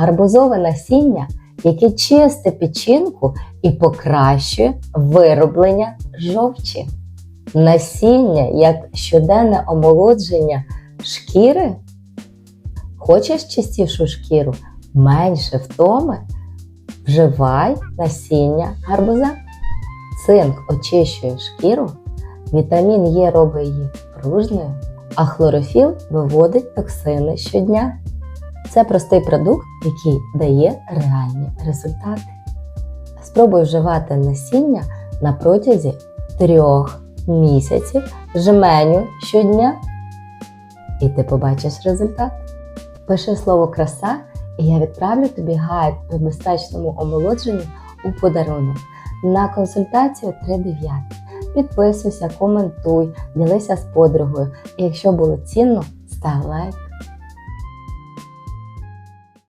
гарбузове насіння, яке чисте печінку і покращує вироблення жовчі. Насіння як щоденне омолодження шкіри. Хочеш чистішу шкіру, менше втоми, вживай насіння гарбуза. Цинк очищує шкіру, вітамін Е робить її пружною, а хлорофіл виводить токсини щодня. Це простий продукт, який дає реальні результати. Спробуй вживати насіння на протязі трьох місяців жменю щодня, і ти побачиш результат. Пиши слово краса, і я відправлю тобі гайд по безпечному омолодженню у подарунок на консультацію 39. Підписуйся, коментуй, ділися з подругою. І якщо було цінно, став лайк.